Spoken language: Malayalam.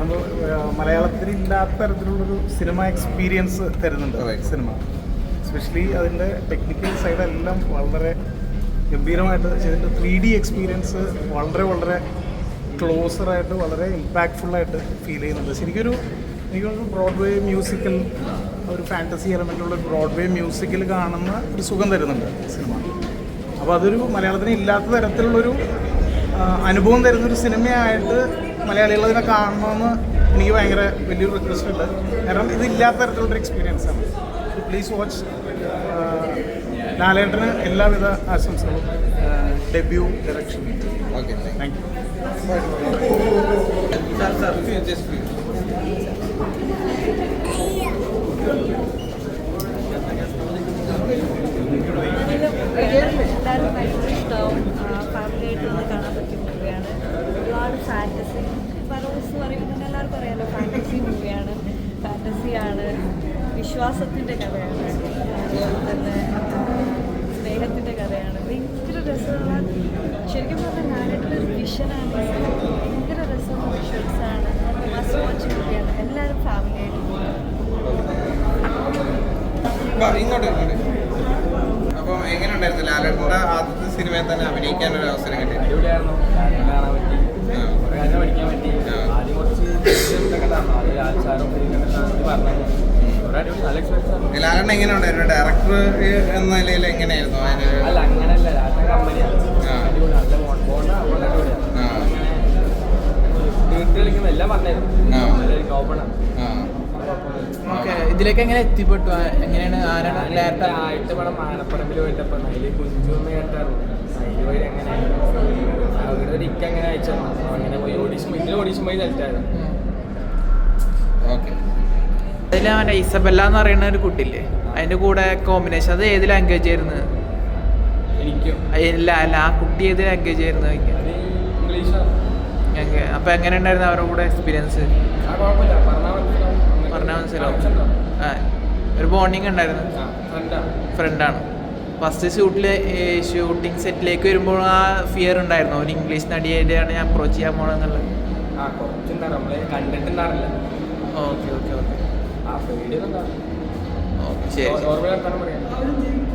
അപ്പോൾ മലയാളത്തിൽ ഇല്ലാത്ത തരത്തിലുള്ളൊരു സിനിമ എക്സ്പീരിയൻസ് തരുന്നുണ്ട്. സിനിമ. എസ്പെഷ്യലി അതിന്റെ ടെക്നിക്കൽ സൈഡെല്ലാം വളരെ ഗംഭീരമായിട്ട് ചെയ്തിട്ട് ത്രീ ഡി എക്സ്പീരിയൻസ് വളരെ വളരെ ക്ലോസറായിട്ട് വളരെ ഇമ്പാക്ട്ഫുള്ളായിട്ട് ഫീൽ ചെയ്യുന്നുണ്ട്. ശരിക്കൊരു എനിക്കൊരു ബ്രോഡ്വേ മ്യൂസിക്കൽ ഒരു ഫാന്റസി എലമെന്റുള്ള ബ്രോഡ്വേ മ്യൂസിക്കൽ കാണുന്ന ഒരു സുഖം തരുന്നുണ്ട് സിനിമ. അപ്പോൾ അതൊരു മലയാളത്തിന് ഇല്ലാത്ത തരത്തിലുള്ളൊരു അനുഭവം തരുന്നൊരു സിനിമയായിട്ട് മലയാളികൾ അതിനെ കാണണമെന്ന് എനിക്ക് ഭയങ്കര വലിയൊരു റിക്വസ്റ്റ് ഉണ്ട്. കാരണം ഇതില്ലാത്ത തരത്തിലുള്ളൊരു എക്സ്പീരിയൻസ് ആണ്. പ്ലീസ് വാച്ച് ലാലേട്ടന് എല്ലാവിധ ആശംസകളും. Debut direction okay thank you sir sir just എല്ലാവരും ഭയങ്കര ഇഷ്ടമാവും ഫാമിലി ആയിട്ട് വന്ന് കാണാൻ പറ്റിയ മൂവിയാണ് ഒരുപാട് ഫാന്റസി പരോസ് പറയുമ്പോൾ തന്നെ എല്ലാവർക്കും അറിയാലോ ഫാന്റസി മൂവിയാണ് ഫാന്റസിയാണ് വിശ്വാസത്തിന്റെ കഥയാണ്. അതുപോലെ തന്നെ സ്നേഹത്തിന്റെ കഥയാണ്. ഭയങ്കര രസമുള്ള ശരിക്കും പറഞ്ഞാൽ ഞാനായിട്ടുള്ള ഒരു വിഷനാണ് ഭയങ്കര രസമുള്ള വിഷ്വൽസാണ് മസ്റ്റ് വാച്ച് മൂവിയാണ് എല്ലാവരും ഫാമിലി ആയിട്ട് പോകുക ഇങ്ങോട്ട് ഇങ്ങോട്ട്. അപ്പം എങ്ങനെ ഉണ്ടായിരുന്നു ലാലേട്ടന്റെ ആദ്യത്തെ സിനിമയിൽ തന്നെ അഭിനയിക്കാൻ ഒരു അവസരം കിട്ടി? അടിപൊളിയായിരുന്നു. കാര്യങ്ങൾ കാണാൻ പറ്റി. ആണ് എങ്ങനെ ഉണ്ടായിരുന്നു ഡയറക്ടർ എന്ന നിലയിൽ എങ്ങനെയായിരുന്നു? അല്ല അങ്ങനെയല്ല ലാൽസ കമ്പനിയാണ്. എല്ലാം പറഞ്ഞായിരുന്നു ഓപ്പണാണ് ഇതിലേക്ക് എങ്ങനെ എത്തിപ്പെട്ടു? എങ്ങനെയാണ് ആരാണ് ഡയറക്ടർ ആയിട്ട് പടം ആനപ്പറമ്പിൽ പോയിട്ടപ്പോൾ അതിൽ കുഞ്ചു എന്ന് കേട്ടായിരുന്നു. അതിൽ പോയി അങ്ങനെ അവരുടെ ഡിക്ക് അങ്ങനെ അയച്ചു അങ്ങനെ പോയി ഓഡീഷൻ ഇതിൽ ഓഡീഷൻ പോയി സെലക്ട് അതിൽ മറ്റേ ഇസബല്ല എന്ന് പറയുന്ന ഒരു കുട്ടിയില്ലേ? അതിന്റെ കൂടെ കോമ്പിനേഷൻ അത് ഏത് ലാംഗ്വേജ് ആയിരുന്നു? അല്ല ഇല്ല അല്ല ആ കുട്ടി ഏത് ലാംഗ്വേജ് ആയിരുന്നു അപ്പൊ എങ്ങനെ ഉണ്ടായിരുന്നു അവരുടെ കൂടെ എക്സ്പീരിയൻസ് പറഞ്ഞാൽ മനസ്സിലാവും ഒരു ബോണ്ടിങ് ഉണ്ടായിരുന്നു. ഫ്രണ്ടാണ് ഫസ്റ്റ് ഷൂട്ടിൽ ഷൂട്ടിംഗ് സെറ്റിലേക്ക് വരുമ്പോൾ ആ ഫിയർ ഉണ്ടായിരുന്നു. ഒരു ഇംഗ്ലീഷ് നടിയായിട്ടാണ് ഞാൻ അപ്രോച്ച് ചെയ്യാൻ കണ്ടിട്ടുണ്ടാറില്ല ഓക്കെ ഓക്കെ ഓക്കെ. പേടിയൊന്നും ഓർമ്മ വർത്താനം പറയാം.